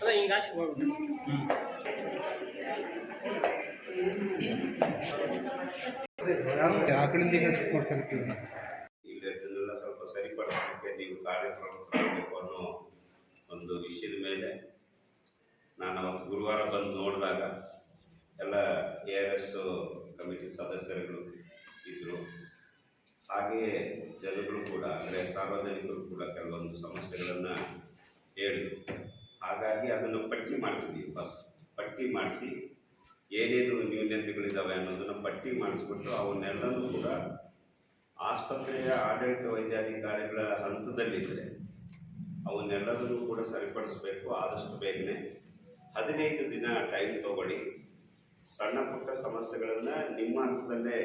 ಅದ ಹಿಂಗೆ ಆಚೆ ಹೋಗ್ಬಿಡು ಆ ಕಡೆಯಿಂದ ಈಗ ಮಾಡ್ಸಿರ್ತೀವಿ ಇಲ್ಲದನ್ನೆಲ್ಲ ಸ್ವಲ್ಪ ಸರಿಪಡಿಸಲಿಕ್ಕೆ ನೀವು ಕಾರ್ಯಪ್ರವೃತ್ತರಾಗಬೇಕು ಅನ್ನೋ ಒಂದು ವಿಷಯದ ಮೇಲೆ ನಾನು ಅವತ್ತು ಗುರುವಾರ ಬಂದು ನೋಡಿದಾಗ ಎಲ್ಲ ಎ ಆರ್ ಎಸ್ ಕಮಿಟಿ ಸದಸ್ಯರುಗಳು ಇದ್ದರು ಹಾಗೆಯೇ ಜನಗಳು ಕೂಡ ಅಂದರೆ ಸಾರ್ವಜನಿಕರು ಕೂಡ ಕೆಲವೊಂದು ಸಮಸ್ಯೆಗಳನ್ನು ಹೇಳಿದರು. ಹಾಗಾಗಿ ಅದನ್ನು ಪಟ್ಟಿ ಮಾಡಿಸಿದ್ವಿ ಫಸ್ಟ್ ಪಟ್ಟಿ ಮಾಡಿಸಿ ಏನೇನು ನ್ಯೂನ್ಯತೆಗಳಿದ್ದಾವೆ ಅನ್ನೋದನ್ನು ಪಟ್ಟಿ ಮಾಡಿಸ್ಬಿಟ್ಟು ಅವನ್ನೆಲ್ಲನೂ ಕೂಡ ಆಸ್ಪತ್ರೆಯ ಆಡಳಿತ ವೈದ್ಯಾಧಿಕಾರಿಗಳ ಹಂತದಲ್ಲಿದ್ದರೆ ಅವನ್ನೆಲ್ಲದನ್ನು ಕೂಡ ಸರಿಪಡಿಸಬೇಕು ಆದಷ್ಟು ಬೇಗನೆ. ಹದಿನೈದು ದಿನ ಟೈಮ್ ತಗೊಳ್ಳಿ. ಸಣ್ಣ ಪುಟ್ಟ ಸಮಸ್ಯೆಗಳನ್ನು ನಿಮ್ಮ ಹಂತದಲ್ಲೇ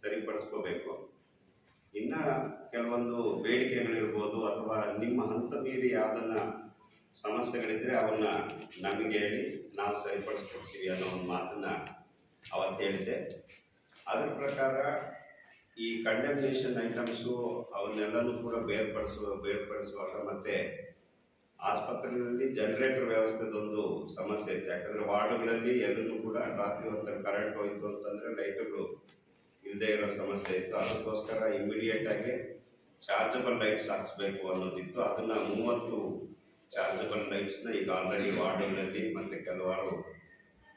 ಸರಿಪಡಿಸ್ಕೋಬೇಕು. ಇನ್ನು ಕೆಲವೊಂದು ಬೇಡಿಕೆಗಳಿರ್ಬೋದು ಅಥವಾ ನಿಮ್ಮ ಹಂತ ಮೀರಿ ಯಾವುದನ್ನ ಸಮಸ್ಯೆಗಳಿದ್ದರೆ ಅವನ್ನ ನಮಗೆ ಹೇಳಿ ನಾವು ಸರಿಪಡಿಸ್ಕೊಡ್ತೀವಿ ಅನ್ನೋ ಒಂದು ಮಾತನ್ನು ಅವತ್ತು ಹೇಳಿದೆ ಅದ್ರ ಪ್ರಕಾರ ಈ ಕಂಡೆಮ್ನೇಷನ್ ಐಟಮ್ಸು ಅವನ್ನೆಲ್ಲನೂ ಕೂಡ ಬೇರ್ಪಡಿಸುವ, ಬೇರ್ಪಡಿಸುವಾಗ ಮತ್ತೆ ಆಸ್ಪತ್ರೆಗಳಲ್ಲಿ ಜನರೇಟರ್ ವ್ಯವಸ್ಥೆದೊಂದು ಸಮಸ್ಯೆ ಇತ್ತು. ಯಾಕಂದ್ರೆ ವಾರ್ಡ್ಗಳಲ್ಲಿ ಎಲ್ಲರೂ ಕೂಡ ರಾತ್ರಿ ಹೊತ್ತು ಕರೆಂಟ್ ಹೋಯ್ತು ಅಂತಂದ್ರೆ ಲೈಟ್ಗಳು ಇಲ್ಲದೆ ಇರೋ ಸಮಸ್ಯೆ ಇತ್ತು. ಅದಕ್ಕೋಸ್ಕರ ಇಮಿಡಿಯೇಟ್ ಆಗಿ ಚಾರ್ಜಬಲ್ ಲೈಟ್ಸ್ ಹಾಕ್ಸ್ಬೇಕು ಅನ್ನೋದಿತ್ತು. ಅದನ್ನ ಮೂವತ್ತು ಚಾರ್ಜಬಲ್ ಲೈಟ್ಸ್ನ ಈಗ ಆಲ್ರೆಡಿ ವಾರ್ಡ್ಗಳಲ್ಲಿ ಮತ್ತೆ ಕೆಲವಾರು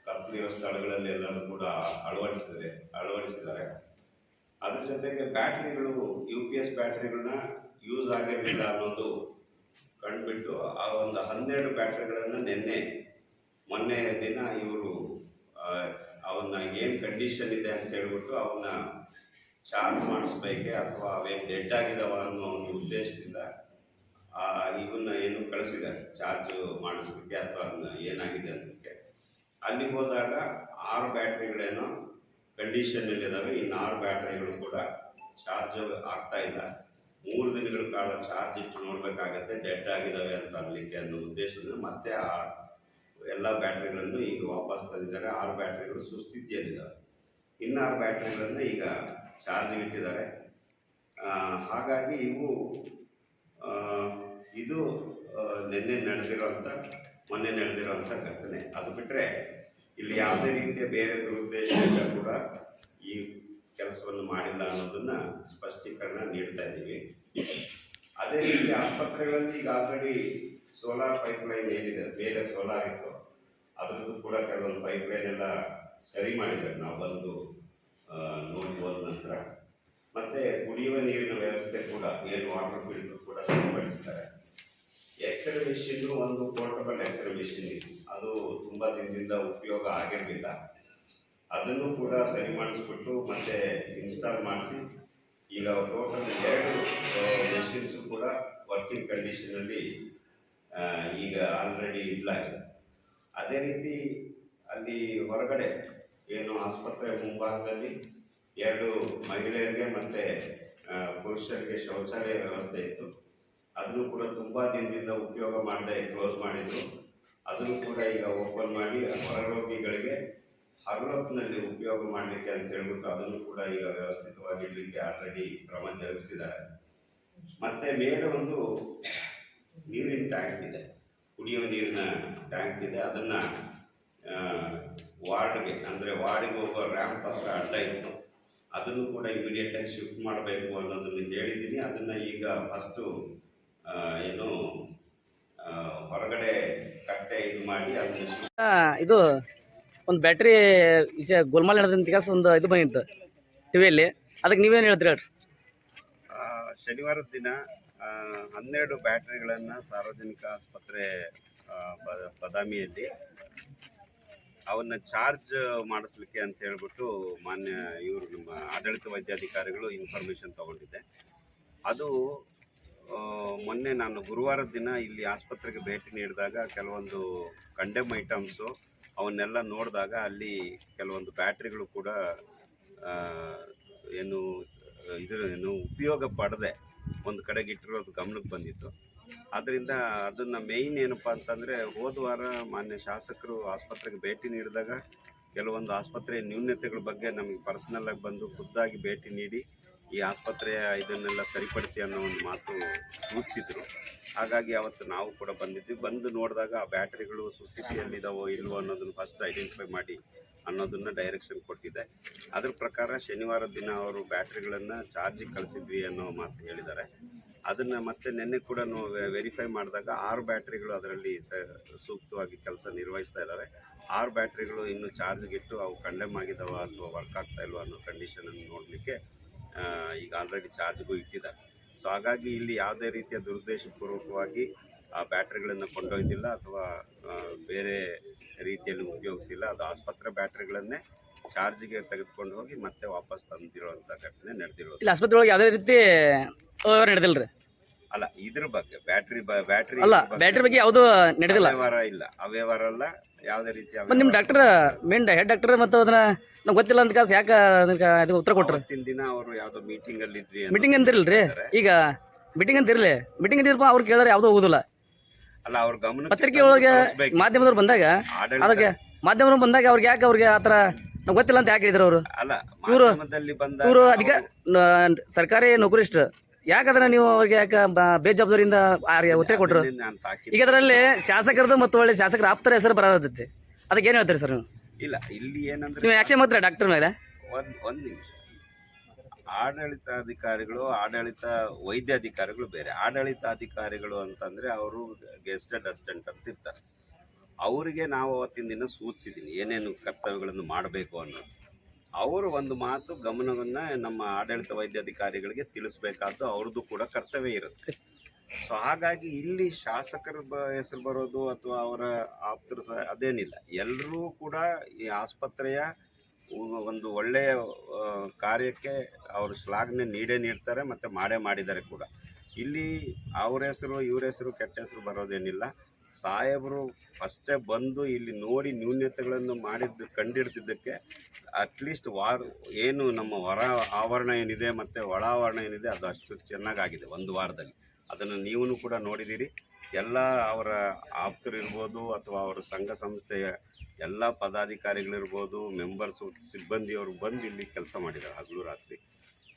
ಕರ್ತವ್ಯ ಸ್ಥಳಗಳಲ್ಲಿ ಎಲ್ಲರೂ ಕೂಡ ಅಳವಡಿಸಿದರೆ ಅಳವಡಿಸಿದ್ದಾರೆ. ಅದ್ರ ಜೊತೆಗೆ ಬ್ಯಾಟ್ರಿಗಳು ಯು ಪಿ ಎಸ್ ಬ್ಯಾಟ್ರಿಗಳನ್ನ ಯೂಸ್ ಆಗಿರಲಿಲ್ಲ ಅನ್ನೋದು ಕಂಡುಬಿಟ್ಟು ಆ ಒಂದು ಹನ್ನೆರಡು ಬ್ಯಾಟ್ರಿಗಳನ್ನು ನಿನ್ನೆ, ಮೊನ್ನೆ ದಿನ ಇವರು ಅವನ್ನ ಏನು ಕಂಡೀಷನ್ ಇದೆ ಅಂತ ಹೇಳ್ಬಿಟ್ಟು ಅವನ್ನ ಚಾರ್ಜ್ ಮಾಡಿಸ್ಬೇಕೆ ಅಥವಾ ಅವೇನು ಡೆಡ್ ಆಗಿದಾವ ಅನ್ನೋ ಒಂದು ಉದ್ದೇಶದಿಂದ ಇವನ್ನ ಏನು ಕಳಿಸಿದ್ದಾರೆ ಚಾರ್ಜ್ ಮಾಡಿಸ್ಲಿಕ್ಕೆ ಅಥವಾ ಅದನ್ನ ಏನಾಗಿದೆ ಅನ್ನೋದಕ್ಕೆ. ಅಲ್ಲಿಗೆ ಹೋದಾಗ ಆರು ಬ್ಯಾಟ್ರಿಗಳೇನೋ ಕಂಡೀಷನಲ್ಲಿ ಇದ್ದಾವೆ ಇನ್ನು ಆರು ಬ್ಯಾಟ್ರಿಗಳು ಕೂಡ ಚಾರ್ಜ್ ಆಗ್ತಾ ಇಲ್ಲ. ಮೂರು ದಿನಗಳ ಕಾಲ ಚಾರ್ಜ್ ಇಷ್ಟು ನೋಡಬೇಕಾಗತ್ತೆ ಡೆಡ್ ಆಗಿದ್ದಾವೆ ಅಂತ ಅನ್ಲಿಕ್ಕೆ ಅನ್ನೋ ಉದ್ದೇಶದಿಂದ ಮತ್ತೆ ಆ ಎಲ್ಲ ಬ್ಯಾಟ್ರಿಗಳನ್ನು ಈಗ ವಾಪಸ್ ತಂದಿದ್ದಾರೆ. ಆರು ಬ್ಯಾಟ್ರಿಗಳು ಸುಸ್ಥಿತಿಯಲ್ಲಿದ್ದಾವೆ ಇನ್ನಾರು ಬ್ಯಾಟ್ರಿಗಳನ್ನು ಈಗ ಚಾರ್ಜ್ ಇಟ್ಟಿದ್ದಾರೆ. ಹಾಗಾಗಿ ಇವು ಇದು ನಿನ್ನೆ ನಡೆದಿರೋಂಥ ಮೊನ್ನೆ ನಡೆದಿರೋಂಥ ಘಟನೆ. ಅದು ಬಿಟ್ಟರೆ ಇಲ್ಲಿ ಯಾವುದೇ ರೀತಿಯ ಬೇರೆ ದುರುದ್ದೇಶದಿಂದ ಕೂಡ ಈ ಕೆಲಸವನ್ನು ಮಾಡಿಲ್ಲ ಅನ್ನೋದನ್ನ ಸ್ಪಷ್ಟೀಕರಣ ನೀಡ್ತಾ ಇದ್ದೀವಿ. ಅದೇ ರೀತಿ ಆಸ್ಪತ್ರೆಗಳಲ್ಲಿ ಈಗ ಆಲ್ರೆಡಿ ಸೋಲಾರ್ ಪೈಪ್ ಲೈನ್ ಏನಿದೆ ಬೇರೆ ಸೋಲಾರ್ ಇತ್ತು. ಅದರದ್ದು ಕೂಡ ಕೆಲವೊಂದು ಪೈಪ್ ಲೈನ್ ಎಲ್ಲ ಸರಿ ಮಾಡಿದ್ದಾರೆ. ನಾವು ಬಂದು ನೋಡ್ಬೋದು ನಂತರ. ಮತ್ತೆ ಕುಡಿಯುವ ನೀರಿನ ವ್ಯವಸ್ಥೆ ಕೂಡ ಏನು ವಾಟರ್ ಫಿಲ್ಟರ್ ಕೂಡ ಸಿದ್ಧಪಡಿಸಿದ್ದಾರೆ. ಎಕ್ಸ್ರೇ ಮಿಷಿನ್ ಒಂದು ಪೋರ್ಟಬಲ್ ಎಕ್ಸ್ರೇ ಮಿಷಿನ್ ಇತ್ತು ಅದು ತುಂಬಾ ದಿನದಿಂದ ಉಪಯೋಗ ಆಗಿರಲಿಲ್ಲ. ಅದನ್ನು ಕೂಡ ಸರಿ ಮಾಡಿಸ್ಬಿಟ್ಟು ಮತ್ತೆ ಇನ್ಸ್ಟಾಲ್ ಮಾಡಿಸಿ, ಈಗ ಟೋಟಲ್ ಎರಡು ಮೆಷಿನ್ಸು ಕೂಡ ವರ್ಕಿಂಗ್ ಕಂಡೀಷನಲ್ಲಿ ಈಗ ಆಲ್ರೆಡಿ ಇಡಲಾಗಿದೆ ಅದೇ ರೀತಿ ಅಲ್ಲಿ ಹೊರಗಡೆ, ಏನು ಆಸ್ಪತ್ರೆ ಮುಂಭಾಗದಲ್ಲಿ ಎರಡು ಮಹಿಳೆಯರಿಗೆ ಮತ್ತೆ ಪುರುಷರಿಗೆ ಶೌಚಾಲಯ ವ್ಯವಸ್ಥೆ ಇತ್ತು. ಅದನ್ನು ಕೂಡ ತುಂಬ ದಿನದಿಂದ ಉಪಯೋಗ ಮಾಡದೆ, ಕ್ಲೋಸ್ ಮಾಡಿದ್ರು. ಅದನ್ನು ಕೂಡ ಈಗ ಓಪನ್ ಮಾಡಿ, ಹೊರರೋಗಿಗಳಿಗೆ ಹಗಲೊತ್ತಿನಲ್ಲಿ ಉಪಯೋಗ ಮಾಡಲಿಕ್ಕೆ ಅಂತ ಹೇಳ್ಬಿಟ್ಟು ಅದನ್ನು ಕೂಡ ಈಗ ವ್ಯವಸ್ಥಿತವಾಗಿ ಇಡಲಿಕ್ಕೆ ಆಲ್ರೆಡಿ ಕ್ರಮ ಜರುಗಿಸಿದ್ದಾರೆ. ಮತ್ತೆ ಮೇಲೆ ಒಂದು ನೀರಿನ ಟ್ಯಾಂಕ್ ಇದೆ. ಕುಡಿಯುವ ನೀರಿನ ಟ್ಯಾಂಕ್ ಇದೆ. ಅದನ್ನು ವಾರ್ಡ್ಗೆ, ಅಂದರೆ ವಾರ್ಡಿಗೆ ಹೋಗೋ ರ್ಯಾಂಪ್ ಹತ್ರ ಅಡ್ಡ ಇತ್ತು. ಅದನ್ನು ಕೂಡ ಇಮಿಡಿಯೇಟ್ ಆಗಿ ಶಿಫ್ಟ್ ಮಾಡಬೇಕು ಅನ್ನೋದನ್ನು ಹೇಳಿದ್ದೀನಿ. ಅದನ್ನು ಈಗ ಫಸ್ಟು ಏನು ಹೊರಗಡೆ ಕಟ್ಟೆ ಇದು ಮಾಡಿ ಅದನ್ನು ಶಿಫ್ಟ್ ಇದು ಒಂದು ಬ್ಯಾಟ್ರಿ ವಿಷಯ ಗೋಲ್ಮಾಲ್ ನಡೆದಂತ ಕೆಲಸ ಒಂದು ಇದು ಬಂದಿತ್ತು ಟಿವಿಯಲ್ಲಿ. ಅದಕ್ಕೆ ನೀವೇನು ಹೇಳ್ತೀರಿ ಹೇಳ್ರಿ? ಆ, ಶನಿವಾರದ ದಿನ ಹನ್ನೆರಡು ಬ್ಯಾಟ್ರಿಗಳನ್ನು ಸಾರ್ವಜನಿಕ ಆಸ್ಪತ್ರೆ ಬದಾಮಿಯಲ್ಲಿ ಅವನ್ನ ಚಾರ್ಜ್ ಮಾಡಿಸ್ಲಿಕ್ಕೆ ಅಂತ ಹೇಳ್ಬಿಟ್ಟು ಮಾನ್ಯ ಇವರು ನಮ್ಮ ಆಡಳಿತ ವೈದ್ಯಾಧಿಕಾರಿಗಳು ಇನ್ಫಾರ್ಮೇಷನ್ ತಗೊಂಡಿದ್ದೆ. ಅದು ಮೊನ್ನೆ ನಾನು ಗುರುವಾರದ ದಿನ ಇಲ್ಲಿ ಆಸ್ಪತ್ರೆಗೆ ಭೇಟಿ ನೀಡಿದಾಗ ಕೆಲವೊಂದು ಕಂಡೆಮ್ ಐಟಮ್ಸು ಅವನ್ನೆಲ್ಲ ನೋಡಿದಾಗ ಅಲ್ಲಿ ಕೆಲವೊಂದು ಬ್ಯಾಟ್ರಿಗಳು ಕೂಡ ಏನು ಇದು ಏನು ಉಪಯೋಗ ಪಡದೆ ಒಂದು ಕಡೆಗೆ ಇಟ್ಟಿರೋದು ಗಮನಕ್ಕೆ ಬಂದಿತ್ತು. ಅದರಿಂದ ಅದನ್ನು ಮೇಯ್ನ್ ಏನಪ್ಪ ಅಂತಂದರೆ ಹೋದ ವಾರ ಮಾನ್ಯ ಶಾಸಕರು ಆಸ್ಪತ್ರೆಗೆ ಭೇಟಿ ನೀಡಿದಾಗ ಕೆಲವೊಂದು ಆಸ್ಪತ್ರೆಯ ನ್ಯೂನ್ಯತೆಗಳ ಬಗ್ಗೆ ನಮಗೆ ಪರ್ಸನಲ್ ಆಗಿ ಬಂದು ಖುದ್ದಾಗಿ ಭೇಟಿ ನೀಡಿ ಈ ಆಸ್ಪತ್ರೆಯ ಇದನ್ನೆಲ್ಲ ಸರಿಪಡಿಸಿ ಅನ್ನೋ ಒಂದು ಮಾತು ಸೂಚಿಸಿದ್ರು ಹಾಗಾಗಿ ಅವತ್ತು ನಾವು ಕೂಡ ಬಂದಿದ್ವಿ. ಬಂದು ನೋಡಿದಾಗ ಆ ಬ್ಯಾಟ್ರಿಗಳು ಸುಸ್ಥಿತಿಯಲ್ಲಿದ್ದಾವೋ ಇಲ್ವೋ ಅನ್ನೋದನ್ನು ಫಸ್ಟ್ ಐಡೆಂಟಿಫೈ ಮಾಡಿ ಅನ್ನೋದನ್ನ ಡೈರೆಕ್ಷನ್ ಕೊಟ್ಟಿದ್ದೆ ಅದ್ರ ಪ್ರಕಾರ ಶನಿವಾರ ದಿನ ಅವರು ಬ್ಯಾಟ್ರಿಗಳನ್ನು ಚಾರ್ಜಿಗೆ ಕಳಿಸಿದ್ವಿ ಅನ್ನೋ ಮಾತು ಹೇಳಿದ್ದಾರೆ. ಅದನ್ನ ಮತ್ತೆ ನಿನ್ನೆ ಕೂಡ ವೆರಿಫೈ ಮಾಡಿದಾಗ ಆರು ಬ್ಯಾಟ್ರಿಗಳು ಅದರಲ್ಲಿ ಸೂಕ್ತವಾಗಿ ಕೆಲಸ ನಿರ್ವಹಿಸ್ತಾ ಇದ್ದಾವೆ ಆರು ಬ್ಯಾಟ್ರಿಗಳು ಇನ್ನು ಚಾರ್ಜ್ಗಿಟ್ಟು ಅವು ಕಂಡೆಮ್ ಆಗಿದಾವ ಅಥವಾ ವರ್ಕ್ ಆಗ್ತಾ ಇಲ್ವಾ ಅನ್ನೋ ಕಂಡೀಷನ್ ಅನ್ನು ನೋಡಲಿಕ್ಕೆ ಈಗ ಆಲ್ರೆಡಿ ಚಾರ್ಜ್ಗೂ ಇಟ್ಟಿದ್ದಾರೆ. ಸೊ ಹಾಗಾಗಿ ಇಲ್ಲಿ ಯಾವುದೇ ರೀತಿಯ ದುರುದ್ದೇಶಪೂರ್ವಕವಾಗಿ ಆ ಬ್ಯಾಟ್ರಿಗಳನ್ನು ಕೊಂಡೊಯ್ದಿಲ್ಲ ಅಥವಾ ಬೇರೆ ರೀತಿಯಲ್ಲಿ ಉಪಯೋಗಿಸಿಲ್ಲ. ಅದು ಆಸ್ಪತ್ರೆ ಬ್ಯಾಟ್ರಿಗಳನ್ನೇ ಚಾರ್ಜ್ಗೆ ತೆಗೆದುಕೊಂಡು ಹೋಗಿ ಮತ್ತೆ ವಾಪಸ್ ತಂದಿರುವಂತ ಘಟನೆ ನಡೆದಿರೋದು. ಇಲ್ಲ ಆಸ್ಪತ್ರೆ ಒಳಗೆ ಯಾವುದೇ ರೀತಿ ನಡೆದಿಲ್ಲ ರೀ. ಅಲ್ಲ ಇದ್ರ ಬಗ್ಗೆ ಬ್ಯಾಟ್ರಿ ಬ್ಯಾಟ್ರಿ ಅಲ್ಲ ಬ್ಯಾಟ್ರಿ ಬಗ್ಗೆ ಯಾವುದೂ ನಡೆದಿಲ್ಲ. ಅವ್ಯವಹಾರ ಇಲ್ಲ. ಅವ್ಯವಹಾರ ಅಲ್ಲ ಯಾವುದೇ ರೀತಿ ಮತ್ತು ನಿಮ್ಮ ಡಾಕ್ಟರ್ ಮೇನ್ ಹೆಡ್ ಡಾಕ್ಟರ್ ಮತ್ತು ಅದನ್ನ ನಮ್ಗೆ ಗೊತ್ತಿಲ್ಲ ಅಂತ ಕಾಸು ಯಾಕೆ ಅದಕ್ಕೆ ಇದು ಉತ್ತರ ಕೊಟ್ಟರು ಅವತ್ತಿನ ದಿನ ಅವರು ಯಾವುದೋ ಮೀಟಿಂಗ್ ಅಲ್ಲಿ ಇದ್ವಿ ಮೀಟಿಂಗ್ ಅಂತಿರಲ್ರಿ? ಈಗ ಮೀಟಿಂಗ್ ಅಂತ ಇರಲಿ ಮೀಟಿಂಗ್ ಅಂತಿರಪ್ಪ ಅವ್ರು ಕೇಳಿದ್ರೆ ಯಾವುದೋ ಓದಿಲ್ಲ ಅಲ್ಲ ಅವ್ರ ಗಮನ ಪತ್ರಿಕೆ ಒಳಗೆ ಮಾಧ್ಯಮದವ್ರು ಬಂದಾಗ ಅದಕ್ಕೆ ಮಾಧ್ಯಮದವ್ರು ಬಂದಾಗ ಅವ್ರಿಗೆ ಯಾಕೆ ಅವ್ರಿಗೆ ಆ ಥರ ಗೊತ್ತಿಲ್ಲ ಅಂತ ಯಾಕೆ ಹೇಳಿದ್ರು ಅವರು? ಅಲ್ಲ ಇವರು ಇವರು ಅಧಿಕ ಸರ್ಕಾರಿ ನೌಕರಿಸ್ಟ್ ಯಾಕಂದ್ರೆ ನೀವು ಅವ್ರಿಗೆ ಯಾಕೆ ಬೇಜವಾಬ್ದಾರಿಯಿಂದ ಉತ್ತರ ಕೊಟ್ಟರು ಈಗ ಅದರಲ್ಲಿ ಶಾಸಕರದು ಮತ್ತು ಒಳ್ಳೆ ಶಾಸಕರ ಆಪ್ತರ ಹೆಸರು ಬರೋದೈತಿ ಅದಕ್ಕೆ ಏನು ಹೇಳ್ತೀರಿ ಸರ್ ನೀವು? ಇಲ್ಲ ಇಲ್ಲಿ ಏನಂದ್ರೆ ನೀವು ಆಕ್ಷನ್ ಮಾಡ್ತೀರಾ ಡಾಕ್ಟರ್ ಮೇಲೆ? ಒಂದ್ ಒಂದ್ ನಿಮಿಷ. ಆಡಳಿತಾಧಿಕಾರಿಗಳು, ಆಡಳಿತ ವೈದ್ಯಾಧಿಕಾರಿಗಳು ಬೇರೆ. ಆಡಳಿತಾಧಿಕಾರಿಗಳು ಅಂತಂದರೆ ಅವರು ಗೆಸ್ಟೆಡ್ ಅಸಿಸ್ಟೆಂಟ್ ಅಂತ ಇರ್ತಾರೆ. ಅವರಿಗೆ ನಾವು ಅವತ್ತಿನ ದಿನ ಸೂಚಿಸಿದ್ದೀನಿ ಏನೇನು ಕರ್ತವ್ಯಗಳನ್ನು ಮಾಡಬೇಕು ಅನ್ನೋದು. ಅವರು ಒಂದು ಮಾತು ಗಮನವನ್ನು ನಮ್ಮ ಆಡಳಿತ ವೈದ್ಯಾಧಿಕಾರಿಗಳಿಗೆ ತಿಳಿಸ್ಬೇಕಾದ್ದು ಅವ್ರದ್ದು ಕೂಡ ಕರ್ತವ್ಯ ಇರುತ್ತೆ. ಸೊ ಹಾಗಾಗಿ ಇಲ್ಲಿ ಶಾಸಕರ ಬ- ಹೆಸರು ಬರೋದು ಅಥವಾ ಅವರ ಆಪ್ತರು ಸಹ ಅದೇನಿಲ್ಲ. ಎಲ್ಲರೂ ಕೂಡ ಈ ಆಸ್ಪತ್ರೆಯ ಒಂದು ಒಳ್ಳೆಯ ಕಾರ್ಯಕ್ಕೆ ಅವರು ಶ್ಲಾಘನೆ ನೀಡೇ ನೀಡ್ತಾರೆ ಮತ್ತು ಮಾಡೇ ಮಾಡಿದ್ದಾರೆ ಕೂಡ. ಇಲ್ಲಿ ಅವ್ರ ಹೆಸರು, ಇವ್ರ ಹೆಸರು, ಕೆಟ್ಟ ಹೆಸರು ಬರೋದೇನಿಲ್ಲ. ಸಾಹೇಬರು ಫಸ್ಟೇ ಬಂದು ಇಲ್ಲಿ ನೋಡಿ ನ್ಯೂನ್ಯತೆಗಳನ್ನು ಮಾಡಿದ್ದು ಕಂಡಿಡ್ತಿದ್ದಕ್ಕೆ ಅಟ್ಲೀಸ್ಟ್ ವಾರ, ಏನು ನಮ್ಮ ಹೊರ ಆವರಣ ಏನಿದೆ ಮತ್ತು ಒಳ ಆವರಣ ಏನಿದೆ ಅದು ಅಷ್ಟು ಚೆನ್ನಾಗಾಗಿದೆ ಒಂದು ವಾರದಲ್ಲಿ. ಅದನ್ನು ನೀವು ಕೂಡ ನೋಡಿದ್ದೀರಿ. ಎಲ್ಲ ಅವರ ಆಪ್ತರು ಇರ್ಬೋದು ಅಥವಾ ಅವರ ಸಂಘ ಸಂಸ್ಥೆಯ ಎಲ್ಲ ಪದಾಧಿಕಾರಿಗಳಿರ್ಬೋದು ಮೆಂಬರ್ಸು ಸಿಬ್ಬಂದಿಯವರು ಬಂದು ಇಲ್ಲಿ ಕೆಲಸ ಮಾಡಿದ್ದಾರೆ ಹಗಲು ರಾತ್ರಿ.